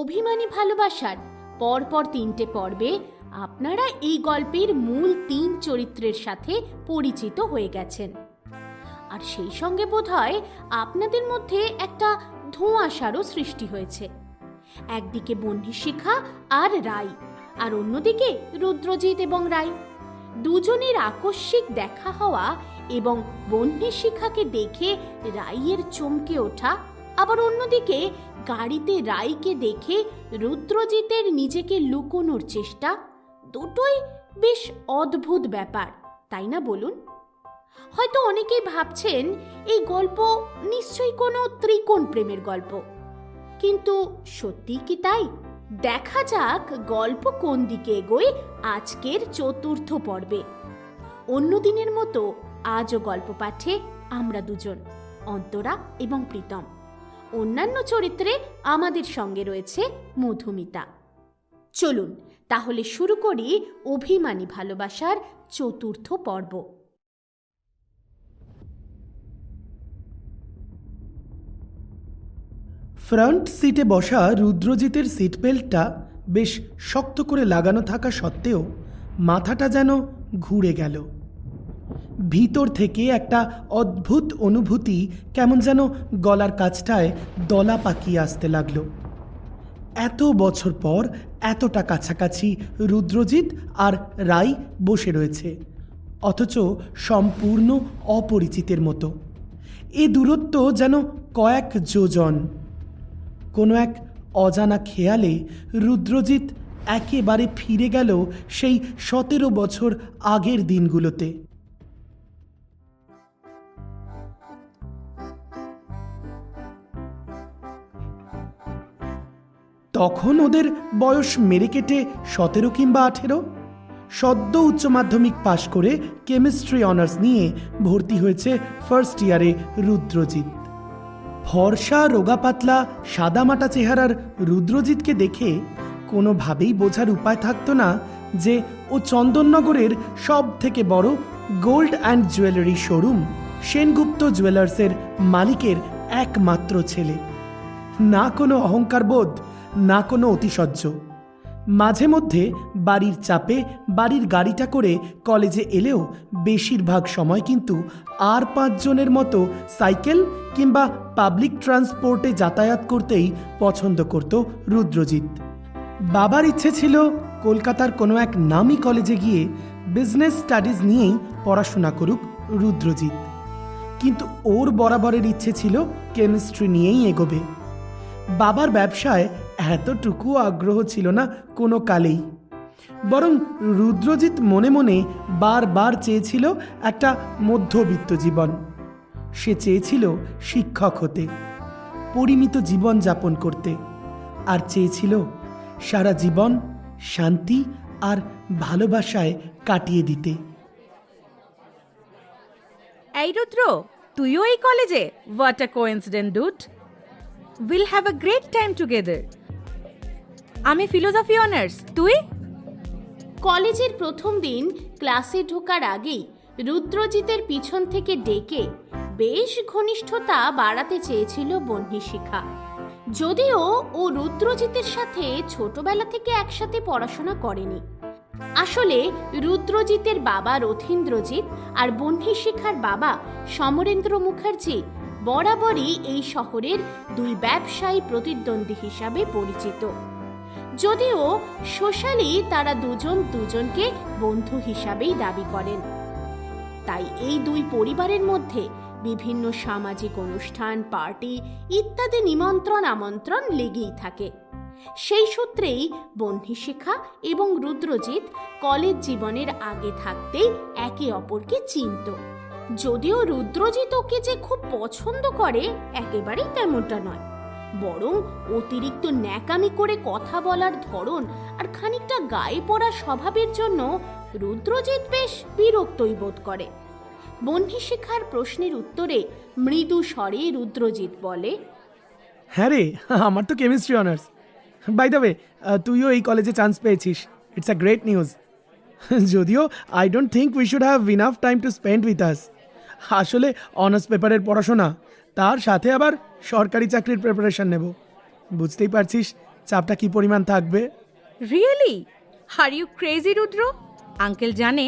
অভিমানী ভালোবাসার পরপর তিনটে পর্বে আপনারা এই গল্পের মূল তিন চরিত্রের সাথে পরিচিত হয়ে গেছেন। আর সেই সঙ্গে বোধহয় আপনাদের মধ্যে একটা ধোঁয়াশারও সৃষ্টি হয়েছে। একদিকে বহ্নিশিখা আর রাই, আর অন্যদিকে রুদ্রজিৎ এবং রাই। দুজনের আকস্মিক দেখা হওয়া এবং বহ্নিশিখাকে দেখে রাইয়ের চমকে ওঠা আবার অন্যদিকে, গাড়িতে রাইকে দেখে রুদ্রজিতের নিজেকে লুকোনোর চেষ্টা দুটোই বেশ অদ্ভুত ব্যাপার, তাই না বলুন? হয়তো অনেকেই ভাবছেন এই গল্প নিশ্চয়ই কোনো ত্রিকোণ প্রেমের গল্প। কিন্তু সত্যি কি তাই? দেখা যাক গল্প কোন দিকে এগোয় আজকের চতুর্থ পর্বে। অন্য দিনের মতো আজও গল্প পাঠে আমরা দুজন, অন্তরা এবং প্রীতম। অন্যান্য চরিত্রে আমাদের সঙ্গে রয়েছে মধুমিতা। চলুন, তাহলে শুরু করি অভিমানী ভালোবাসার চতুর্থ পর্ব। ফ্রন্ট সিটে বসা রুদ্রজিতের সিট বেল্টটা বেশ শক্ত করে লাগানো থাকা সত্ত্বেও মাথাটা যেন ঘুরে গেল। ভিতর থেকে একটা অদ্ভুত অনুভূতি কেমন যেন গলার কাছটায় দলা পাকিয়ে আসতে লাগল। এত বছর পর এতটা কাছাকাছি রুদ্রজিৎ আর রাই বসে রয়েছে, অথচ সম্পূর্ণ অপরিচিতের মতো। এ দূরত্ব যেন কয়েক যোজন। কোনো এক অজানা খেয়ালে রুদ্রজিৎ একেবারে ফিরে গেল সেই সতেরো বছর আগের দিনগুলোতে। তখন ওদের বয়স মেরে কেটে সতেরো কিংবা আঠেরো? সদ্য উচ্চ মাধ্যমিক পাশ করে কেমিস্ট্রি অনার্স নিয়ে ভর্তি হয়েছে ফার্স্ট ইয়ারে রুদ্রজিৎ। ফর্সা রোগাপাতলা সাদামাটা চেহারার রুদ্রজিৎকে দেখে কোনোভাবেই বোঝার উপায় থাকতো না যে ও চন্দননগরের সব থেকে বড় gold and jewellery showroom Sengupta জুয়েলার্সের মালিকের একমাত্র ছেলে। না কোনো অহংকার বোধ না কোনো অতিশয্য। মাঝে মধ্যে বাড়ির চাপে বাড়ির গাড়িটা করে কলেজে এলেও বেশিরভাগ সময় কিন্তু আর পাঁচজনের মতো সাইকেল কিংবা পাবলিক ট্রান্সপোর্টে যাতায়াত করতেই পছন্দ করত রুদ্রজিৎ। বাবার ইচ্ছে ছিল কলকাতার কোনো এক নামী কলেজে গিয়ে বিজনেস স্টাডিজ নিয়েই পড়াশোনা করুক রুদ্রজিৎ। কিন্তু ওর বরাবরের ইচ্ছে ছিল কেমিস্ট্রি নিয়েই এগোবে। বাবার ব্যবসায় এতটুকু আগ্রহ ছিল না কোনো কালেই। বরং রুদ্রজিৎ মনে মনে বারবার চেয়েছিল একটা মধ্যবিত্ত জীবন। সে চেয়েছিল শিক্ষক হতে, পরিমিত জীবন যাপন করতে, আর চেয়েছিল সারা জীবন শান্তি আর ভালোবাসায় কাটিয়ে দিতে। এই রুদ্র, তুইও এই কলেজে? What a coincidence dude will have a great time together আমি ফিলোসফি অনার্স, তুই? কলেজের প্রথম দিন ক্লাসে ঢোকার আগেই রুদ্রজিতের পিছন থেকে ডেকে বেশ ঘনিষ্ঠতা বাড়াতে চেয়েছিল বহ্নিশিখা যদিও ও রুদ্রজিতের সাথে ছোটবেলা থেকে একসাথে পড়াশোনা করেনি। আসলে রুদ্রজিতের বাবা রথীন্দ্রজিৎ আর বহ্নিশিখার বাবা সমরেন্দ্র মুখার্জি বরাবরই এই শহরের দুই ব্যবসায়ী প্রতিদ্বন্দ্বী হিসাবে পরিচিত। যদিও সোশ্যালি তারা দুজন দুজনকে বন্ধু হিসাবেই দাবি করেন। তাই এই দুই পরিবারের মধ্যে বিভিন্ন সামাজিক অনুষ্ঠান, পার্টি ইত্যাদি নিমন্ত্রণ, আমন্ত্রণ লেগেই থাকে। সেই সূত্রেই বহ্নিশিখা এবং রুদ্রজিৎ কলেজ জীবনের আগে থাকতেই একে অপরকে চিনত। যদিও রুদ্রজিৎ ওকে যে খুব পছন্দ করে, একেবারেই তেমনটা নয়। বরং অতিরিক্ত ন্যাকামি করে কথা বলার ধরন আর খানিকটা গায়ে পড়া স্বভাবের জন্য রুদ্রজিৎ বেশ বিরক্তই বোধ করে। বহ্নি শিখার প্রশ্নের উত্তরে মৃদু স্বরে রুদ্রজিৎ বলে হ্যাঁ রে, আমার তো chemistry honours by the way তুইও এই কলেজে চান্স পেয়েছিস। ইটস আ গ্রেট নিউজ যদিও I don't think we should have enough time to spend with us আসলে অনার্স পেপারের পড়াশোনা। তার সাথে আবার সরকারি চাকরির প্রিপারেশন নেব। বুঝতেই পারছিস চাপটা কি পরিমাণ থাকবে? Really are you crazy Rudra? Uncle জানে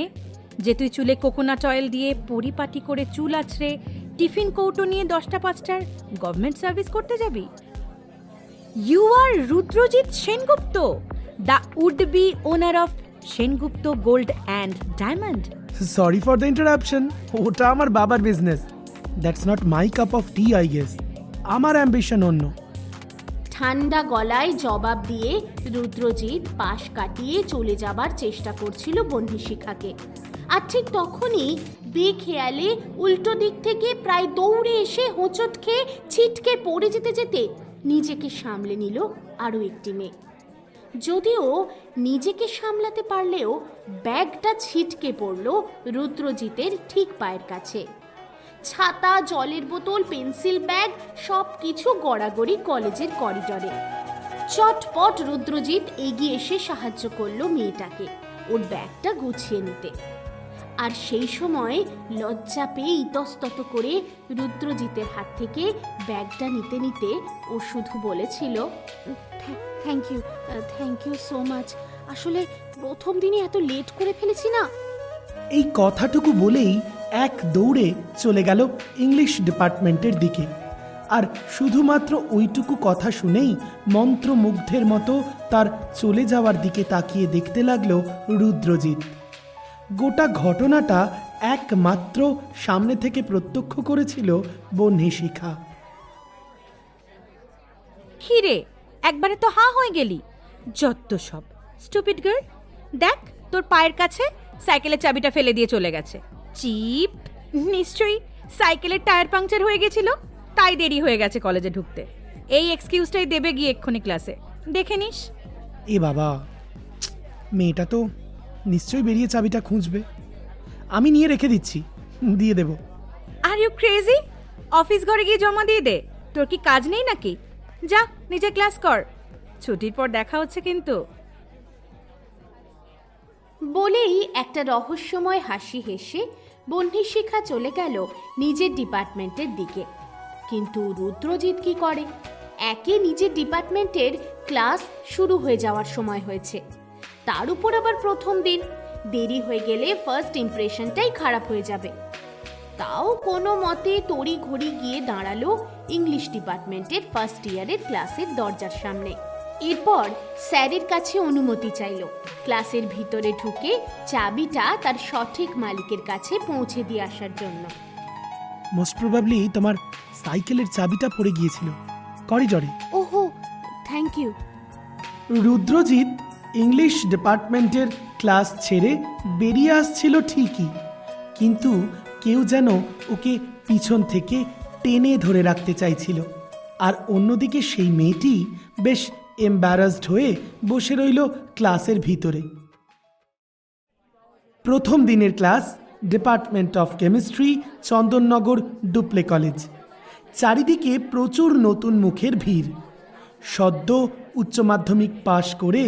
যে তুই চুলে কোকোনাট অয়েল দিয়ে পরিপাটি করে চুল আছড়ে, টিফিন কৌটো নিয়ে দশটা পাঁচটার গভর্নমেন্ট সার্ভিস করতে যাবি? You are Rudrajit Sengupta the would be owner of Sengupta gold and diamond sorry for the interruption ওটা আমার বাবার business that's not my cup of tea I guess আমার অ্যাম্বিশন অন্য। ঠান্ডা গলায় জবাব দিয়ে রুদ্রজিৎ পাশ কাটিয়ে চলে যাবার চেষ্টা করছিল বন্ধি শিখাকে। আর ঠিক তখনই বেখেয়ালে উল্টো দিক থেকে প্রায় দৌড়ে এসে হোঁচট খেয়ে ছিটকে পড়ে যেতে যেতে নিজেকে সামলে নিল আরও একটি মেয়ে। যদিও নিজেকে সামলাতে পারলেও ব্যাগটা ছিটকে পড়ল রুদ্রজিতের ঠিক পায়ের কাছে। ছাতা, জলের বোতল, পেন্সিল ব্যাগ সব কিছু গড়াগড়ি কলেজের করিডরে। চটপট রুদ্রজিৎ এগিয়ে এসে সাহায্য করল মেয়েটাকে ওর ব্যাগটা গুছিয়ে নিতে। আর সেই সময় লজ্জা পেয়ে ইতস্তত করে রুদ্রজিতের হাত থেকে ব্যাগটা নিতে নিতে ও শুধু বলেছিল thank you thank you so much আসলে প্রথম দিনই এত লেট করে ফেলেছি না? এই কথাটুকু বলেই এক দৌড়ে চলে গেল ইংলিশ ডিপার্টমেন্টের দিকে। আর শুধুমাত্র ওইটুকু কথা শুনেই মন্ত্রমুগ্ধের মতো তার চলে যাওয়ার দিকে তাকিয়ে দেখতে লাগল রুদ্রজিৎ। গোটা ঘটনাটা একমাত্র সামনে থেকে প্রত্যক্ষ করেছিল বন্যী শিখা। কি রে একবারে তো হা হয়ে গেলি। যত সব। স্টুপিড গার্ল দেখ তোর পায়ের কাছে সাইকেলের চাবিটা ফেলে দিয়ে চলে গেছে। চিপ নিশ্চয়ই সাইকেলের টায়ার পাংচার হয়ে গেছিল তাই দেরি হয়ে গেছে কলেজে ঢুকতে। এই এক্সকিউজটাই দেবে গিয়ে এক্ষুনি ক্লাসে দেখে নিস। এ বাবা মেয়েটা তো নিশ্চয়ই বেরিয়ে চাবিটা খুঁজবে। আমি নিয়ে রেখে দিচ্ছি দিয়ে দেবো। আর ইউ ক্রেজি অফিস ঘরে গিয়ে জমা দিয়ে দে। তোর কি কাজ নেই নাকি? যা, নিজে ক্লাস কর। ছুটির পর দেখা হচ্ছে কিন্তু। বলেই একটা রহস্যময় হাসি হেসে বহ্নিশিখা চলে গেল নিজের ডিপার্টমেন্টের দিকে। কিন্তু রুদ্রজিৎ কি করে? একে নিজের ডিপার্টমেন্টের ক্লাস শুরু হয়ে যাওয়ার সময় হয়েছে। তার উপর আবার প্রথম দিন। দেরি হয়ে গেলে ফার্স্ট ইমপ্রেশনটাই খারাপ হয়ে যাবে। তাও কোনো মতে তড়ি ঘড়ি গিয়ে দাঁড়াল ইংলিশ ডিপার্টমেন্টের ফার্স্ট ইয়ারের ক্লাসের দরজার সামনে। এরপর স্যারের কাছে অনুমতি চাইলো। ক্লাসের ভিতরে ঢুকে চাবিটা তার সঠিক মালিকের কাছে পৌঁছে দিয়ে আসার জন্য। মোস্ট প্রবাবলি তোমার সাইকেলের চাবিটা পড়ে গিয়েছিল। করিডরে ওহো থ্যাংক ইউ রুদ্রজিৎ ইংলিশ ডিপার্টমেন্টের ক্লাস ছেড়ে বেরিয়ে আসছিল ঠিকই। কিন্তু কেউ যেন ওকে পিছন থেকে টেনে ধরে রাখতে চাইছিল। আর অন্যদিকে সেই মেয়েটি বেশ এম্বারাসড হয়ে বসে রইল ক্লাসের ভিতরে। প্রথম দিনের class department of chemistry Chandannagar Dupleix college চারিদিকে প্রচুর নতুন মুখের ভিড়। সদ্য উচ্চ মাধ্যমিক পাশ করে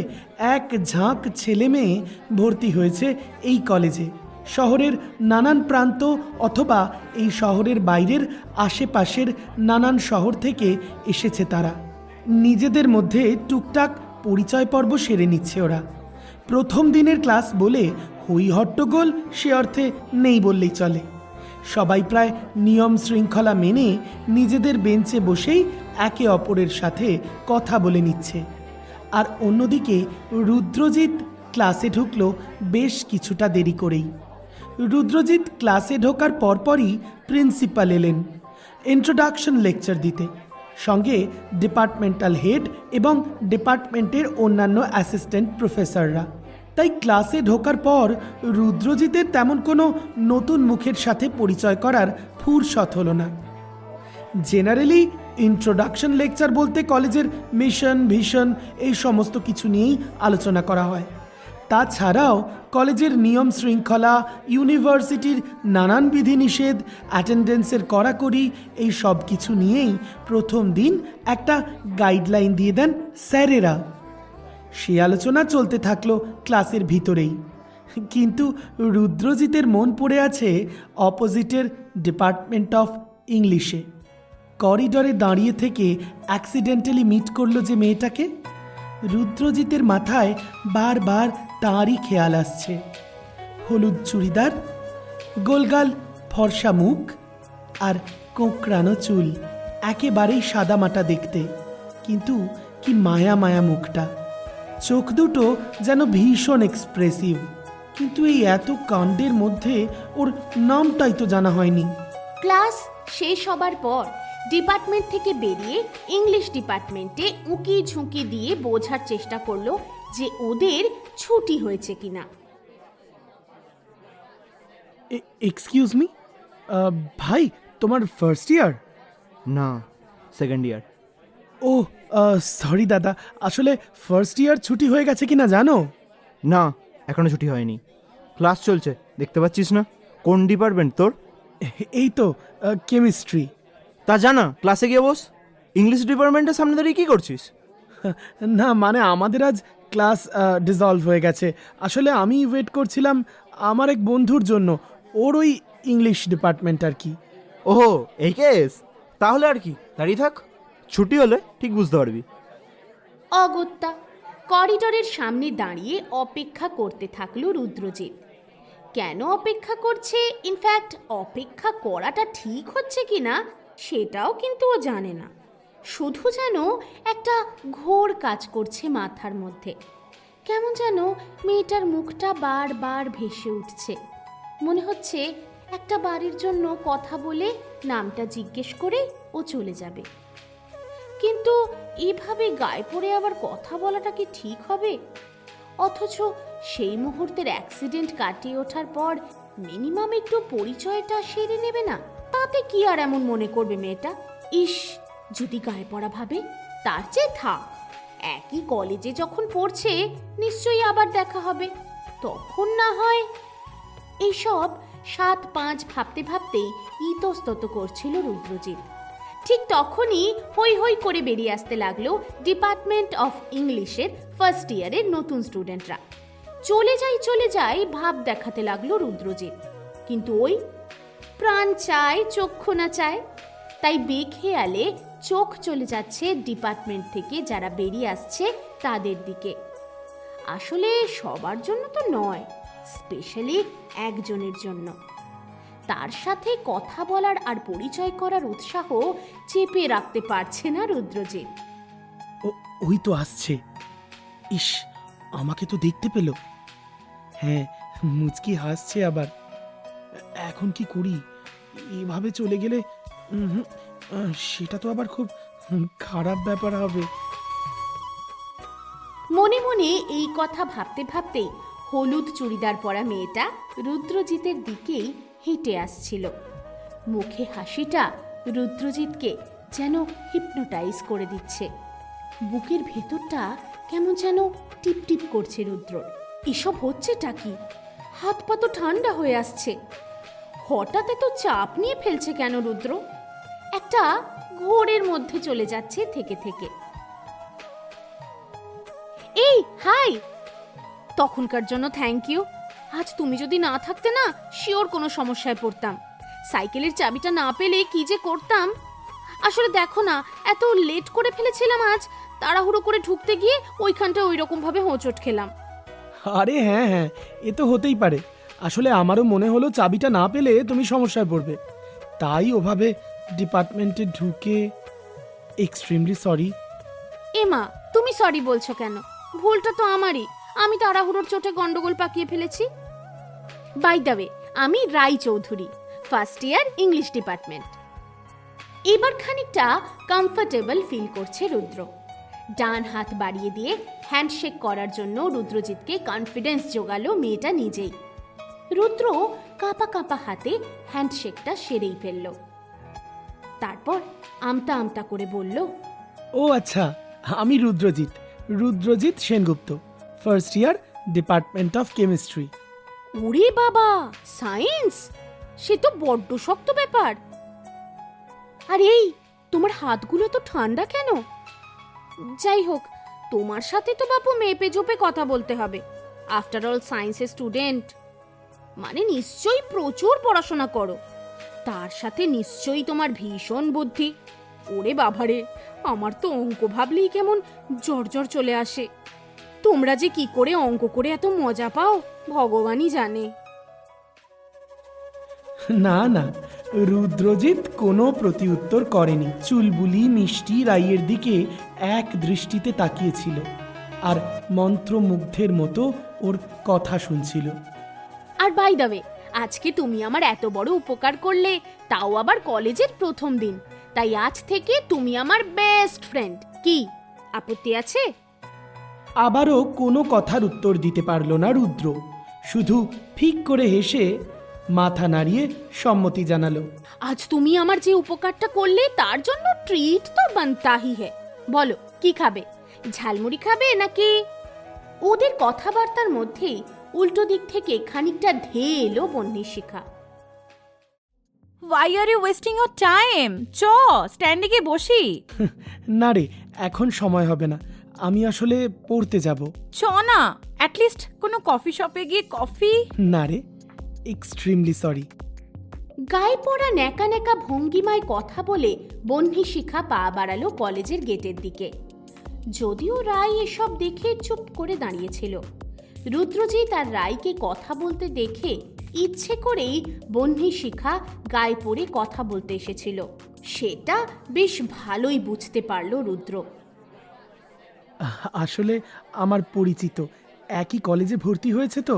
এক ঝাঁক ছেলে মেয়ে ভর্তি হয়েছে এই কলেজে। শহরের নানান প্রান্ত অথবা এই শহরের বাইরের আশেপাশের নানান শহর থেকে এসেছে তারা। নিজেদের মধ্যে টুকটাক পরিচয় পর্ব সেরে নিচ্ছে ওরা। প্রথম দিনের ক্লাস বলে হই হট্টগোল সে অর্থে নেই বললেই চলে। সবাই প্রায় নিয়ম শৃঙ্খলা মেনে নিজেদের বেঞ্চে বসেই একে অপরের সাথে কথা বলে নিচ্ছে। আর অন্যদিকে রুদ্রজিৎ ক্লাসে ঢুকলো বেশ কিছুটা দেরি করেই। রুদ্রজিৎ ক্লাসে ঢোকার পরপরই প্রিন্সিপাল এলেন। ইন্ট্রোডাকশন লেকচার দিতে। সঙ্গে ডিপার্টমেন্টাল হেড এবং ডিপার্টমেন্টের অন্যান্য অ্যাসিস্ট্যান্ট প্রফেসররা তাই ক্লাসে ঢোকার পর রুদ্রজিতের তেমন কোনো নতুন মুখের সাথে পরিচয় করার ফুরসত হলো না। জেনারেলি ইন্ট্রোডাকশন লেকচার বলতে কলেজের মিশন ভিশন এই সমস্ত কিছু নিয়েই আলোচনা করা হয়। তাছাড়াও কলেজের নিয়ম শৃঙ্খলা, ইউনিভার্সিটির নানান বিধিনিষেধ, অ্যাটেন্ডেন্সের কড়াকড়ি, এই সব কিছু নিয়েই প্রথম দিন একটা গাইডলাইন দিয়ে দেন স্যারেরা। সে আলোচনা চলতে থাকল ক্লাসের ভিতরেই। কিন্তু রুদ্রজিতের মন পড়ে আছে অপোজিটের ডিপার্টমেন্ট অফ ইংলিশে। করিডরে দাঁড়িয়ে থেকে অ্যাক্সিডেন্টালি মিট করল যে মেয়েটাকে। রুদ্রজিতের মাথায় বারবার তাঁরই খেয়াল আসছে। হলুদ চুড়িদার, গোলগাল ফর্সা মুখ আর কোঁকড়ানো চুল, একেবারেই সাদামাটা দেখতে। কিন্তু কি মায়া মায়া মুখটা। চোখ দুটো যেন ভীষণ এক্সপ্রেসিভ কিন্তু এই এত কাণ্ডের মধ্যে ওর নামটাই তো জানা হয়নি। ক্লাস শেষ হবার পর ডিপার্টমেন্ট থেকে বেরিয়ে ইংলিশ ডিপার্টমেন্টে উঁকি ঝুঁকি দিয়ে বোঝার চেষ্টা করল যে ওদের ছুটি হয়েছে কিনা। এক্সকিউজ মি ভাই তোমার ফার্স্ট ইয়ার না সেকেন্ড ইয়ার ও সরি দাদা আসলে ফার্স্ট ইয়ার ছুটি হয়ে গেছে কিনা জানো? না এখনও ছুটি হয়নি। ক্লাস চলছে দেখতে পাচ্ছিস না? কোন ডিপার্টমেন্ট তোর? এই তো কেমিস্ট্রি তা জানা ক্লাসে গিয়ে বস। ইংলিশ ডিপার্টমেন্টের সামনে দাঁড়িয়ে কী করছিস? না মানে আমাদের আজ ক্লাস ডিসলভ হয়ে গেছে। আসলে আমি ওয়েট করছিলাম আমার এক বন্ধুর জন্য ওর ওই ইংলিশ ডিপার্টমেন্ট আর কি। ওহো এই কেস তাহলে আর কি? দাঁড়িয়ে থাক। ছুটি হলে ঠিক বুঝতে পারবি। অগত্যা করিডোরের সামনে দাঁড়িয়ে অপেক্ষা করতে থাকল রুদ্রজিৎ। কেন অপেক্ষা করছে? ইনফ্যাক্ট অপেক্ষা করাটা ঠিক হচ্ছে কিনা? সেটাও কিন্তু ও জানে না। শুধু যেন একটা ঘোর কাজ করছে মাথার মধ্যে। কেমন যেন মেয়েটার মুখটা বারবার ভেসে উঠছে। মনে হচ্ছে একটা বাড়ির জন্য কথা বলে নামটা জিজ্ঞেস করে ও চলে যাবে। কিন্তু এভাবে গায়ে পড়ে আবার কথা বলাটা কি ঠিক হবে? অথচ সেই মুহূর্তের অ্যাক্সিডেন্ট কাটিয়ে ওঠার পর মিনিমাম একটু পরিচয়টা সেরে নেবে না? তাতে কি আর এমন মনে করবে মেয়েটা? ইস, যদি গায়ে পড়া ভাবে, তার চেয়ে থাক। একই কলেজে যখন পড়ছে, নিশ্চয়ই আবার দেখা হবে। তখন না হয় এইসব সাত পাঁচ ভাবতে ভাবতেই ইতস্তত করছিল রুদ্রজিৎ। ঠিক তখনই হই হই করে বেরিয়ে আসতে লাগল ডিপার্টমেন্ট অফ ইংলিশের ফার্স্ট ইয়ারের নতুন স্টুডেন্টরা। চলে যাই চলে যাই ভাব দেখাতে লাগল রুদ্রজিৎ। কিন্তু ওই প্রাণ চায়, চক্ষু না চায়। তাই বেখেয়ালে চোখ চলে যাচ্ছে ডিপার্টমেন্ট থেকে যারা বেরিয়ে আসছে তাদের দিকে। আসলে সবার জন্য তো নয়, স্পেশালি একজনের জন্য। তার সাথে কথা বলার আর পরিচয় করার উৎসাহ চেপে রাখতে পারছে না রুদ্রজিৎ। ওই তো আসছে। ইস, আমাকে তো দেখতে পেল। হ্যাঁ মুচকি হাসছে আবার। এখন কি করি? এভাবে চলে গেলে সেটা তো আবার খুব খারাপ ব্যাপার হবে। মনে মনে এই কথা ভাবতে ভাবতেই হলুদ চুড়িদার পরা মেয়েটা রুদ্রজিতের দিকেই হেঁটে আসছিল। মুখে হাসিটা রুদ্রজিৎকে যেন হিপনোটাইজ করে দিচ্ছে। বুকের ভেতরটা কেমন যেন টিপ টিপ করছে রুদ্রর। এসব হচ্ছেটা কি? হাত পা তো ঠান্ডা হয়ে আসছে। হঠাৎ এত চাপ নিয়ে ফেলছে কেন, রুদ্র? একটা ঘোরের মধ্যে চলে যাচ্ছে থেকে থেকে। এই, হাই! তখনকার জন্য থ্যাংক ইউ আজ তুমি যদি না থাকতে না শিওর কোনো সমস্যায় পড়তাম। সাইকেলের চাবিটা না পেলে কি যে করতাম? আসলে দেখো না, এত লেট করে ফেলেছিলাম আজ। তাড়াহুড়ো করে ঢুকতে গিয়ে ওইখানটা ওই রকম ভাবে হোঁচট খেলাম। আরে হ্যাঁ হ্যাঁ এ তো হতেই পারে। আসলে আমারও মনে হলো চাবিটা না পেলে তুমি সমস্যায় পড়বে। তাই ওভাবে ডিপার্টমেন্টে ঢুকে এক্সট্রিমলি সরি। এমা, তুমি সরি বলছো কেন? ভুলটা তো আমারই। আমি তাড়াহুড়োর চোটে গন্ডগোল পাকিয়ে ফেলেছি। বাই দ্য ওয়ে আমি Rai Chowdhury first year English department এবার খানিকটা কমফোর্টেবল ফিল করছে রুদ্র। ডান হাত বাড়িয়ে দিয়ে হ্যান্ডশেক করার জন্য রুদ্রজিৎকে কনফিডেন্স জোগালো মেয়েটা নিজেই। রুদ্র কাঁপা কাঁপা হাতে হ্যান্ডশেকটা সেরেই ফেলল। তারপর আমতা আমতা করে বলল ও আচ্ছা আমি Rudrajit Rudrajit Sengupta first year department of chemistry ওরে বাবা সায়েন্স সে তো বড্ড শক্ত ব্যাপার। আর এই তোমার হাতগুলো তো ঠান্ডা কেন? যাই হোক তোমার সাথে তো বাপু মেপে জোপে কথা বলতে হবে। আফটার অল সায়েন্সের স্টুডেন্ট মানে নিশ্চয়ই প্রচুর পড়াশোনা করো। তার সাথে নিশ্চয়ই তোমার ভীষণ বুদ্ধি। ওরে বাবারে, আমার তো অঙ্ক ভাবলেই কেমন জ্বর চলে আসে। তোমরা যে কি করে অঙ্ক করে এত মজা পাও, ভগবানই জানে। না না, রুদ্রজিৎ কোনো প্রতিউত্তর করেনি। চুলবুলি, মিষ্টি, রাইয়ের দিকে এক দৃষ্টিতে তাকিয়েছিল। আর মন্ত্রমুগ্ধের মতো ওর কথা শুনছিল। আর বাই দাবে আজকে তুমি আমার এত বড় উপকার করলে তাও আবার কলেজের প্রথম দিন। তাই আজ থেকে তুমি আমার বেস্ট ফ্রেন্ড কি? আপত্তি আছে? আবারও কোনো কথার উত্তর দিতে পারল না রুদ্র। শুধু ফিক করে হেসে মাথা নাড়িয়ে সম্মতি জানালো। আজ তুমি আমার যে উপকারটা করলে তার জন্য ট্রিট তো বানতাহি হে। বলো কি খাবে? ঝালমুড়ি খাবে নাকি? ওদের কথাবার্তার মধ্যেই উল্টো দিক থেকে খানিকটা ধেয়ে এলো বন্যের শিখা। Why are you wasting your time চ স্ট্যান্ডে গিয়ে বসি। না রে এখন সময় হবে না। আমি আসলে পড়তে যাব। চ না অ্যাটলিস্ট কোনো কফি শপে গিয়ে কফি না রে এক্সট্রিমলি সরি গায়ে পড়া ন্যাকা ন্যাকা ভঙ্গিমায় কথা বলে বহ্নি শিখা পা বাড়ালো কলেজের গেটের দিকে। যদিও রায় এসব দেখে চুপ করে দাঁড়িয়েছিল। রুদ্রজিৎ আর রায়কে কথা বলতে দেখে ইচ্ছে করেই বহ্নি শিখা গায়ে পড়ে কথা বলতে এসেছিল। সেটা বেশ ভালোই বুঝতে পারল রুদ্র। আসলে আমার পরিচিত একই কলেজে ভর্তি হয়েছে তো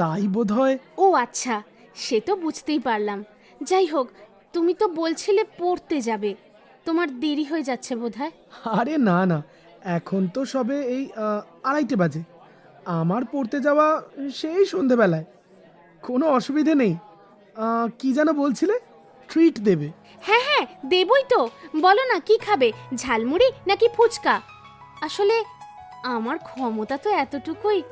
তাই বোধ হয় ও আচ্ছা সে তো বুঝতেই পারলাম। যাই হোক তুমি তো বলছিলে পড়তে যাবে। তোমার দেরি হয়ে যাচ্ছে বোধহয়। আরে না না এখন তো সবে এই আড়াইটে বাজে। আমার পড়তে যাওয়া সেই সন্ধেবেলায়। কোনো অসুবিধে নেই। আহ, কি যেন বলছিলে? ট্রিট দেবে। হ্যাঁ হ্যাঁ দেবই তো। বলো না কি খাবে? ঝালমুড়ি নাকি ফুচকা? আসলে আমার ক্ষমতা তো এতটুকুই।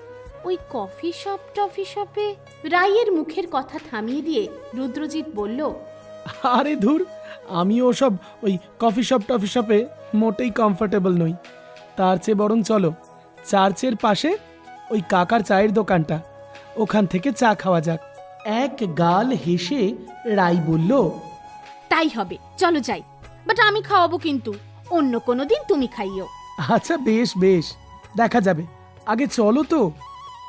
ওই কফি শপ টফি শপে রায়ের মুখের কথা থামিয়ে দিয়ে রুদ্রজিৎ বলল আরে ধুর আমি ওসব ওই কফি শপ টফি শপে মোটেই কমফোর্টেবল নই। তার চেয়ে বরং চলো চার্চের পাশে ওই কাকার চায়ের দোকানটা। ওখান থেকে চা খাওয়া যাক। এক গাল হেসে রাই বলল তাই হবে চলো যাই। বাট আমি খাওয়াবো কিন্তু অন্য কোনো দিন তুমি খাইও। আচ্ছা বেশ বেশ দেখা যাবে। আগে চলো তো।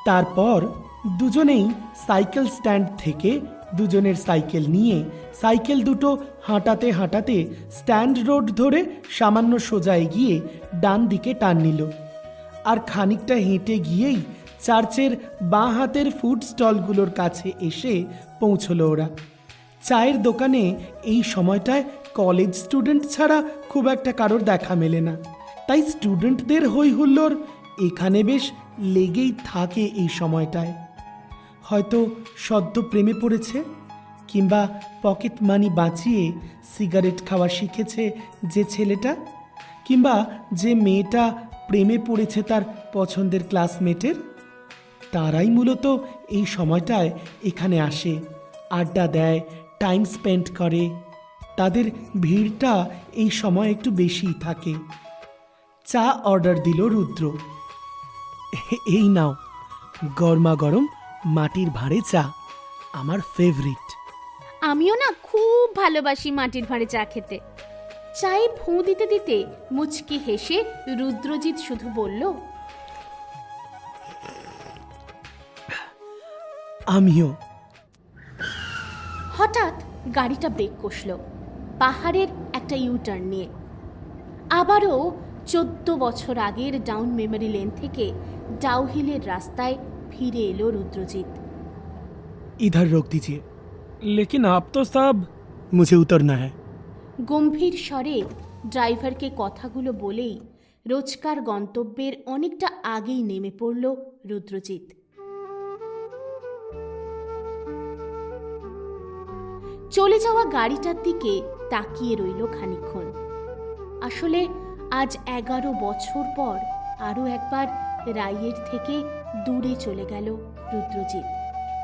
তারপর দুজনেই সাইকেল স্ট্যান্ড থেকে দুজনের সাইকেল নিয়ে সাইকেল দুটো হাঁটাতে হাঁটাতে স্ট্যান্ড রোড ধরে সামান্য সোজা এগিয়ে ডান দিকে টান নিল। আর খানিকটা হেঁটে গিয়েই চার্চের বাঁ হাতের ফুড স্টলগুলোর কাছে এসে পৌঁছলো ওরা। চায়ের দোকানে এই সময়টায় কলেজ স্টুডেন্ট ছাড়া খুব একটা কারোর দেখা মেলে না। তাই স্টুডেন্টদের হই হুল্লোড় এখানে বেশ লেগেই থাকে এই সময়টায়। হয়তো সদ্য প্রেমে পড়েছে কিংবা পকেট মানি বাঁচিয়ে সিগারেট খাওয়া শিখেছে যে ছেলেটা কিংবা যে মেয়েটা প্রেমে পড়েছে তার পছন্দের ক্লাসমেটের? তারাই মূলত এই সময়টায় এখানে আসে, আড্ডা দেয়, টাইম স্পেন্ড করে। তাদের ভিড়টা এই সময় একটু বেশিই থাকে। চা অর্ডার দিল রুদ্র। এই নাও, গরমা গরম মাটির ভাঁড়ে চা, আমার ফেভারিট। আমিও না খুব ভালোবাসি মাটির ভাঁড়ে চা খেতে। চায়ে ফু দিতে দিতে মুচকি হেসে রুদ্রজিৎ শুধু বলল আমিও হঠাৎ গাড়িটা ব্রেক কষল পাহাড়ের একটা ইউটার্ন নিয়ে আবারও চোদ্দ বছর আগের ডাউন মেমোরি লেন থেকে ডাউহিলের রাস্তায় ফিরে এলো রুদ্রজিৎ इधर रोक दीजिए लेकिन आप तो साहब मुझे उतरना है গম্ভীর স্বরে ড্রাইভারকে কথাগুলো বলেই রোজকার গন্তব্যের অনেকটা আগেই নেমে পড়ল রুদ্রজিৎ। চলে যাওয়া গাড়িটার দিকে তাকিয়ে রইল খানিক্ষণ আসলে আজ এগারো বছর পর আরও একবার রাইয়ের থেকে দূরে চলে গেল রুদ্রজিৎ।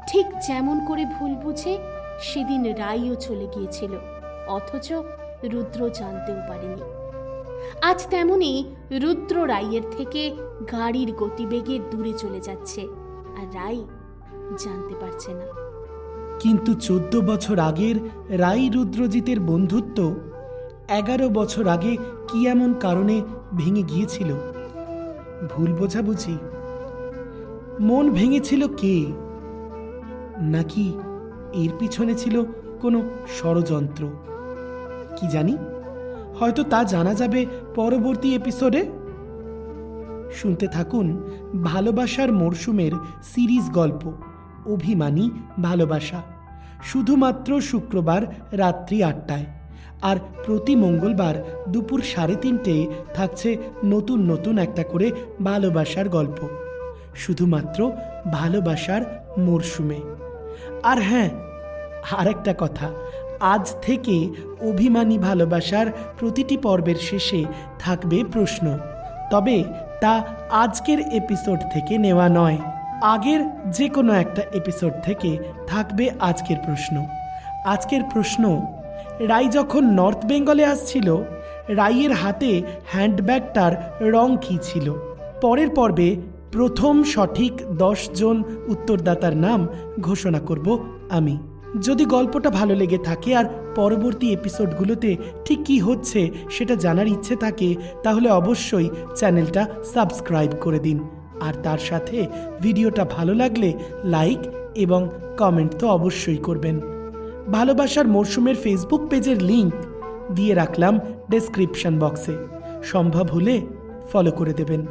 ঠিক যেমন করে ভুল বুঝে সেদিন রাইও চলে গিয়েছিল, অথচ রুদ্র জানতেও পারেনি। আজ তেমনি রুদ্র রাইয়ের থেকে গাড়ির গতিবেগে দূরে চলে যাচ্ছে, আর রাই জানতে পারছে না। কিন্তু চোদ্দ বছর আগের রাই রুদ্রজিতের বন্ধুত্ব এগারো বছর আগে কি এমন কারণে ভেঙে গিয়েছিল? ভুল বোঝাবুঝি। মন ভেঙেছিল কে? নাকি এর পিছনে ছিল কোনো ষড়যন্ত্র? কি জানি? হয়তো তা জানা যাবে পরবর্তী এপিসোডে। শুনতে থাকুন ভালোবাসার মরশুমের সিরিজ গল্প, অভিমানী ভালোবাসা, শুধুমাত্র শুক্রবার রাত্রি আটটায়। আর প্রতি মঙ্গলবার দুপুর সাড়ে তিনটেয় থাকছে নতুন নতুন একটা করে ভালোবাসার গল্প, শুধুমাত্র ভালোবাসার মরশুমে। আর হ্যাঁ আরেকটা কথা আজ থেকে অভিমানী ভালোবাসার প্রতিটি পর্বের শেষে থাকবে প্রশ্ন। তবে তা আজকের এপিসোড থেকে নেওয়া নয়, আগের যে কোনো একটা এপিসোড থেকে থাকবে আজকের প্রশ্ন। আজকের প্রশ্ন, রাই যখন নর্থ বেঙ্গলে আসছিল, রাইয়ের হাতে হ্যান্ডব্যাগটার রং কী ছিল? পরের পর্বে প্রথম সঠিক দশ জন উত্তরদাতার নাম ঘোষণা করব আমি। যদি গল্পটা ভালো লেগে থাকে আর পরবর্তী এপিসোডগুলোতে ঠিক কী হচ্ছে সেটা জানার ইচ্ছে থাকে, তাহলে অবশ্যই চ্যানেলটা সাবস্ক্রাইব করে দিন। আর তার সাথে ভিডিওটা ভালো লাগলে লাইক এবং কমেন্ট তো অবশ্যই করবেন। ভালোবাসার মরশুমের ফেসবুক পেজের লিংক দিয়ে রাখলাম ডেসক্রিপশন বক্সে। সম্ভব হলে ফলো করে দেবেন।